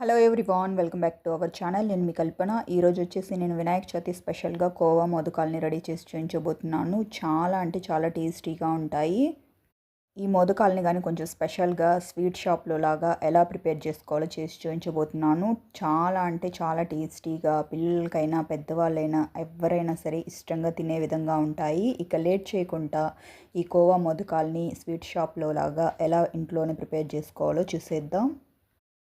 Hello everyone welcome back to our channel నేను మీ కల్పన. ఈరోజు వచ్చేసి నేను వినాయక చవితి స్పెషల్గా కోవా మోదకాలని రెడీ చేసి చూపించబోతున్నాను. చాలా అంటే చాలా టేస్టీగా ఉంటాయి. ఈ మోదకాలని కానీ కొంచెం స్పెషల్గా స్వీట్ షాప్లో లాగా ఎలా ప్రిపేర్ చేసుకోవాలో చేసి చూపించబోతున్నాను. చాలా అంటే చాలా టేస్టీగా పిల్లలకైనా పెద్దవాళ్ళైనా ఎవరైనా సరే ఇష్టంగా తినే విధంగా ఉంటాయి. ఇక లేట్ చేయకుండా ఈ కోవా మోదకాల్ని స్వీట్ షాప్లో లాగా ఎలా ఇంట్లోనే ప్రిపేర్ చేసుకోవాలో చూసేద్దాం.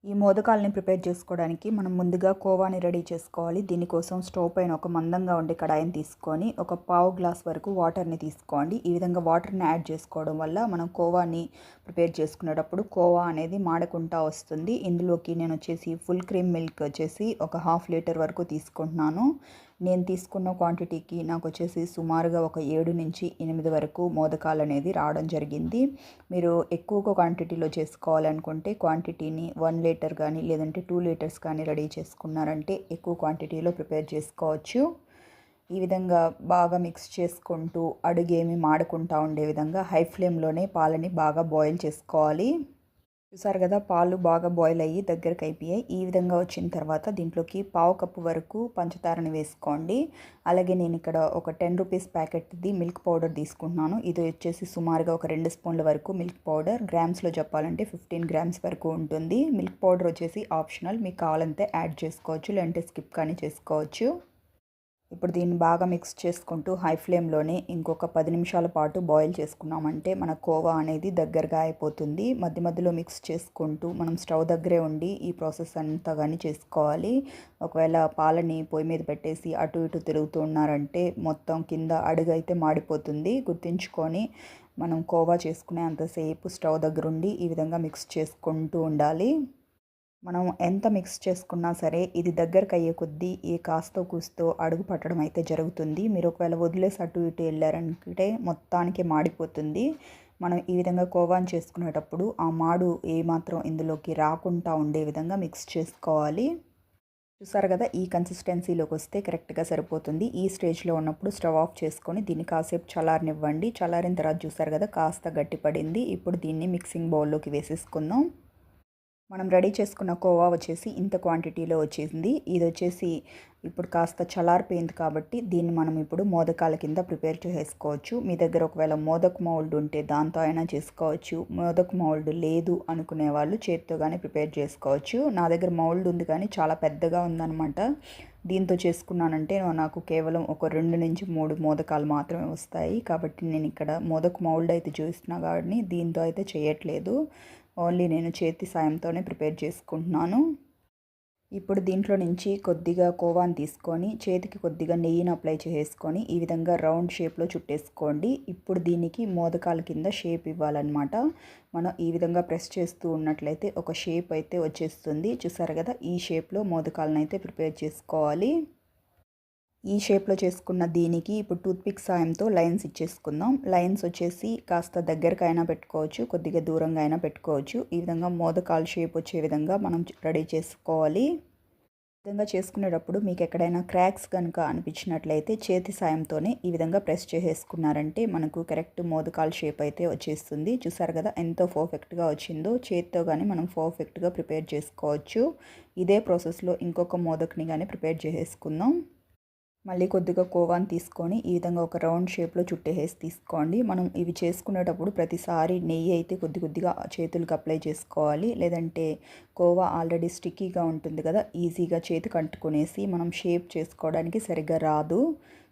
ఈ మోదకాలని ప్రిపేర్ చేసుకోవడానికి మనం ముందుగా కోవాని రెడీ చేసుకోవాలి. దీనికోసం స్టవ్ పైన ఒక మందంగా ఉండే కడాయిని తీసుకొని ఒక పావు గ్లాస్ వరకు వాటర్ని తీసుకోండి. ఈ విధంగా వాటర్ని యాడ్ చేసుకోవడం వల్ల మనం కోవాని ప్రిపేర్ చేసుకునేటప్పుడు కోవా అనేది మాడకుండా వస్తుంది. ఇందులోకి నేను వచ్చేసి ఫుల్ క్రీమ్ మిల్క్ వచ్చేసి ఒక హాఫ్ లీటర్ వరకు తీసుకుంటున్నాను. నేను తీసుకున్న క్వాంటిటీకి నాకు వచ్చేసి సుమారుగా ఒక ఏడు నుంచి ఎనిమిది వరకు మోదకాలు అనేది రావడం జరిగింది. మీరు ఎక్కువగా క్వాంటిటీలో చేసుకోవాలనుకుంటే క్వాంటిటీని వన్ లీటర్ కానీ లేదంటే టూ లీటర్స్ కానీ రెడీ చేసుకున్నారంటే ఎక్కువ క్వాంటిటీలో ప్రిపేర్ చేసుకోవచ్చు. ఈ విధంగా బాగా మిక్స్ చేసుకుంటూ అడుగేమి మాడకుండా ఉండే విధంగా హై ఫ్లేమ్లోనే పాలని బాగా బాయిల్ చేసుకోవాలి. చూసారు కదా పాలు బాగా బాయిల్ అయ్యి దగ్గరకు అయిపోయాయి. ఈ విధంగా వచ్చిన తర్వాత దీంట్లోకి పావు కప్పు వరకు పంచదారని వేసుకోండి. అలాగే నేను ఇక్కడ ఒక టెన్ రూపీస్ ప్యాకెట్ది మిల్క్ పౌడర్ తీసుకుంటున్నాను. ఇది వచ్చేసి సుమారుగా ఒక రెండు స్పూన్ల వరకు మిల్క్ పౌడర్ గ్రామ్స్లో చెప్పాలంటే ఫిఫ్టీన్ గ్రామ్స్ వరకు ఉంటుంది. మిల్క్ పౌడర్ వచ్చేసి ఆప్షనల్ మీకు కావాలంటే యాడ్ చేసుకోవచ్చు లేదంటే స్కిప్ కానీ చేసుకోవచ్చు. ఇప్పుడు దీన్ని బాగా మిక్స్ చేసుకుంటూ హై ఫ్లేమ్లోనే ఇంకొక పది నిమిషాల పాటు బాయిల్ చేసుకున్నామంటే మన కోవా అనేది దగ్గరగా అయిపోతుంది. మధ్య మధ్యలో మిక్స్ చేసుకుంటూ మనం స్టవ్ దగ్గరే ఉండి ఈ ప్రాసెస్ అంతా కానీ చేసుకోవాలి. ఒకవేళ పాలని పొయ్యి మీద పెట్టేసి అటు ఇటు తిరుగుతూ ఉన్నారంటే మొత్తం కింద అడుగు అయితే మాడిపోతుంది. గుర్తుంచుకొని మనం కోవా చేసుకునే అంతసేపు స్టవ్ దగ్గరుండి ఈ విధంగా మిక్స్ చేసుకుంటూ ఉండాలి. మనం ఎంత మిక్స్ చేసుకున్నా సరే ఇది దగ్గరకు అయ్యే కొద్దీ ఈ కాస్తో కూస్తో అడుగు పట్టడం అయితే జరుగుతుంది. మీరు ఒకవేళ వదిలేసి అటు ఇటు వెళ్ళారంటే మొత్తానికి మాడిపోతుంది. మనం ఈ విధంగా కోవాన్ చేసుకునేటప్పుడు ఆ మాడు ఏమాత్రం ఇందులోకి రాకుండా ఉండే విధంగా మిక్స్ చేసుకోవాలి. చూసారు కదా ఈ కన్సిస్టెన్సీలోకి వస్తే కరెక్ట్గా సరిపోతుంది. ఈ స్టేజ్లో ఉన్నప్పుడు స్టవ్ ఆఫ్ చేసుకొని దీన్ని కాసేపు చల్లారనివ్వండి. చల్లారిన తర్వాత చూసారు కదా కాస్త గట్టిపడింది. ఇప్పుడు దీన్ని మిక్సింగ్ బౌల్లోకి వేసేసుకుందాం. మనం రెడీ చేసుకున్న కోవా వచ్చేసి ఇంత క్వాంటిటీలో వచ్చేసింది. ఇది వచ్చేసి ఇప్పుడు కాస్త చలారిపోయింది కాబట్టి దీన్ని మనం ఇప్పుడు మోదకాల కింద ప్రిపేర్ చేసుకోవచ్చు. మీ దగ్గర ఒకవేళ మోదక్ మౌల్డ్ ఉంటే దాంతో అయినా చేసుకోవచ్చు. మోదక్ మౌల్డ్ లేదు అనుకునే వాళ్ళు చేతితో కానీ ప్రిపేర్ చేసుకోవచ్చు. నా దగ్గర మౌల్డ్ ఉంది కానీ చాలా పెద్దగా ఉందన్నమాట. దీంతో చేసుకున్నానంటే నాకు కేవలం ఒక రెండు నుంచి మూడు మోదకాలు మాత్రమే వస్తాయి. కాబట్టి నేను ఇక్కడ మోదక్ మౌల్డ్ అయితే చూస్తున్నా కాబట్టి దీంతో అయితే చేయట్లేదు. ఓన్లీ నేను చేతి సాయంతోనే ప్రిపేర్ చేసుకుంటున్నాను. ఇప్పుడు దీంట్లో నుంచి కొద్దిగా కోవాన్ తీసుకొని చేతికి కొద్దిగా నెయ్యిని అప్లై చేసుకొని ఈ విధంగా రౌండ్ షేప్లో చుట్టేసుకోండి. ఇప్పుడు దీనికి మోదకాల కింద షేప్ ఇవ్వాలన్నమాట. మనం ఈ విధంగా ప్రెస్ చేస్తూ ఉన్నట్లయితే ఒక షేప్ అయితే వచ్చేస్తుంది. చూసారు కదా ఈ షేప్లో మోదకాలను అయితే ప్రిపేర్ చేసుకోవాలి. ఈ షేప్లో చేసుకున్న దీనికి ఇప్పుడు టూత్పిక్ సాయంతో లైన్స్ ఇచ్చేసుకుందాం. లైన్స్ వచ్చేసి కాస్త దగ్గరకైనా పెట్టుకోవచ్చు కొద్దిగా దూరంగా అయినా పెట్టుకోవచ్చు. ఈ విధంగా మోదకాలు షేప్ వచ్చే విధంగా మనం రెడీ చేసుకోవాలి. విధంగా చేసుకునేటప్పుడు మీకు ఎక్కడైనా క్రాక్స్ కనుక అనిపించినట్లయితే చేతి సాయంతోనే ఈ విధంగా ప్రెస్ చేసేసుకున్నారంటే మనకు కరెక్ట్ మోదకాల షేప్ అయితే వచ్చేస్తుంది. చూసారు కదా ఎంతో పర్ఫెక్ట్గా వచ్చిందో. చేతితో కానీ మనం పర్ఫెక్ట్గా ప్రిపేర్ చేసుకోవచ్చు. ఇదే ప్రాసెస్లో ఇంకొక మోదక్ని కానీ ప్రిపేర్ చేసేసుకుందాం. మళ్ళీ కొద్దిగా కోవాని తీసుకొని ఈ విధంగా ఒక రౌండ్ షేప్లో చుట్టేసి తీసుకోండి. మనం ఇవి చేసుకునేటప్పుడు ప్రతిసారి నెయ్యి అయితే కొద్ది కొద్దిగా చేతులకు అప్లై చేసుకోవాలి. లేదంటే కోవా ఆల్రెడీ స్టిక్కీగా ఉంటుంది కదా ఈజీగా చేతికి అంటుకునేసి మనం షేప్ చేసుకోవడానికి సరిగ్గా రాదు.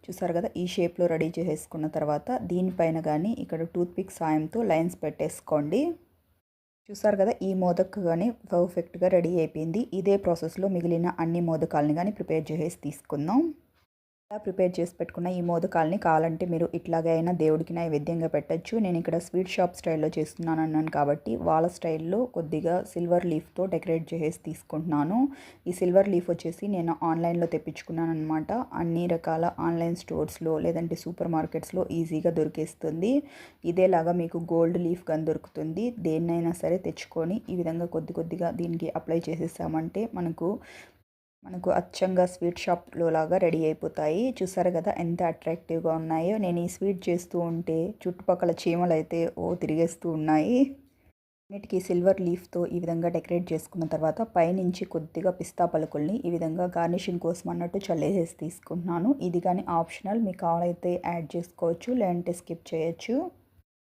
చూసారు కదా ఈ షేప్లో రెడీ చేసేసుకున్న తర్వాత దీనిపైన కానీ ఇక్కడ టూత్పిక్ సాయంతో లైన్స్ పెట్టేసుకోండి. చూసారు కదా ఈ మోదక్ కానీ పర్ఫెక్ట్గా రెడీ అయిపోయింది. ఇదే ప్రాసెస్లో మిగిలిన అన్ని మోదకాలని కానీ ప్రిపేర్ చేసేసి తీసుకుందాం. ప్రిపేర్ చేసి పెట్టుకున్న ఈ మోదకాలని కావాలంటే మీరు ఇట్లాగైనా దేవుడికి నైవేద్యంగా పెట్టచ్చు. నేను ఇక్కడ స్వీట్ షాప్ స్టైల్లో చేస్తున్నాను అన్నాను కాబట్టి వాళ్ళ స్టైల్లో కొద్దిగా సిల్వర్ లీఫ్తో డెకరేట్ చేసి తీసుకుంటున్నాను. ఈ సిల్వర్ లీఫ్ వచ్చేసి నేను ఆన్లైన్లో తెప్పించుకున్నాను అనమాట అన్ని రకాల ఆన్లైన్ స్టోర్స్లో లేదంటే సూపర్ మార్కెట్స్లో ఈజీగా దొరికేస్తుంది. ఇదేలాగా మీకు గోల్డ్ లీఫ్ కానీ దొరుకుతుంది. దేన్నైనా సరే తెచ్చుకొని ఈ విధంగా కొద్ది కొద్దిగా దీనికి అప్లై చేసేసామంటే మనకు మనకు అచ్చంగా స్వీట్ షాప్లో లాగా రెడీ అయిపోతాయి. చూసారు కదా ఎంత అట్రాక్టివ్గా ఉన్నాయో. నేను ఈ స్వీట్ చేస్తూ ఉంటే చుట్టుపక్కల చీమలు అయితే ఓ తిరిగేస్తూ ఉన్నాయి. వీటికి సిల్వర్ లీఫ్తో ఈ విధంగా డెకరేట్ చేసుకున్న తర్వాత పైనుంచి కొద్దిగా పిస్తా పలుకుల్ని ఈ విధంగా గార్నిషింగ్ కోసం అన్నట్టు చల్లేసేసి తీసుకుంటున్నాను ఇది కానీ ఆప్షనల్. మీకు కావాలైతే యాడ్ చేసుకోవచ్చు లేదంటే స్కిప్ చేయొచ్చు.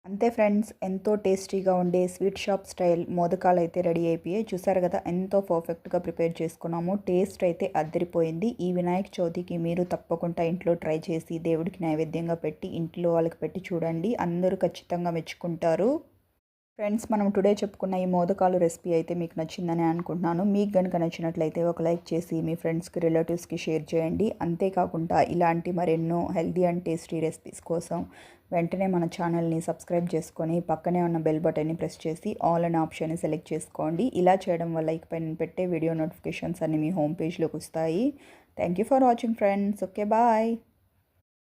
అంతే ఫ్రెండ్స్ ఎంతో టేస్టీగా ఉండే స్వీట్ షాప్ స్టైల్ మోదకాలు అయితే రెడీ అయిపోయాయి. చూసారు కదా ఎంతో పర్ఫెక్ట్గా ప్రిపేర్ చేసుకున్నాము. టేస్ట్ అయితే అద్దరిపోయింది ఈ వినాయక చవితికి మీరు తప్పకుండా ఇంట్లో ట్రై చేసి దేవుడికి నైవేద్యంగా పెట్టి ఇంట్లో వాళ్ళకి పెట్టి చూడండి. అందరూ ఖచ్చితంగా మెచ్చుకుంటారు. ఫ్రెండ్స్ మనం టుడే చెప్పుకున్న ఈ మోదకాలు రెసిపీ అయితే మీకు నచ్చిందని అనుకుంటున్నాను. మీకు కనుక నచ్చినట్లయితే ఒక లైక్ చేసి మీ ఫ్రెండ్స్కి రిలేటివ్స్కి షేర్ చేయండి. అంతేకాకుండా ఇలాంటి మరెన్నో హెల్దీ అండ్ టేస్టీ రెసిపీస్ కోసం వెంటనే మన ఛానల్ని సబ్స్క్రైబ్ చేసుకొని పక్కనే ఉన్న బెల్ బటన్ని ప్రెస్ చేసి ఆల్ అండ్ ఆప్షన్ని సెలెక్ట్ చేసుకోండి. ఇలా చేయడం వల్ల ఇకపై నేను పెట్టే వీడియో నోటిఫికేషన్స్ అన్ని మీ హోమ్ పేజ్లోకి వస్తాయి. Thank you for watching friends. Okay bye.